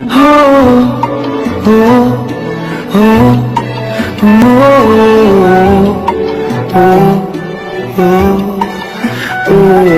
Oh, oh oh oh oh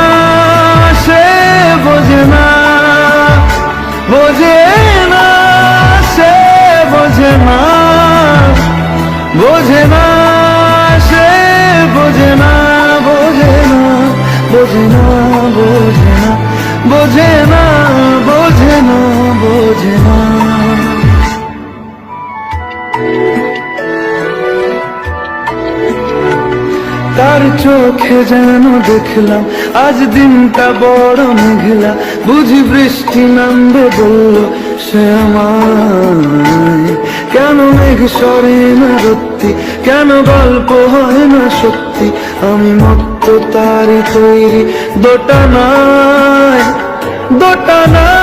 তার চোখে যেন দেখলাম, আজ দিনটা বড় মেঘলা। বুঝি বৃষ্টি নামবে বলল, সে আমায়। কেন মেঘ সরে না সত্যি কেন গল্প হয় না সত্যি? আমি মত্ত তারি তৈরি দোটানায় দোটানায়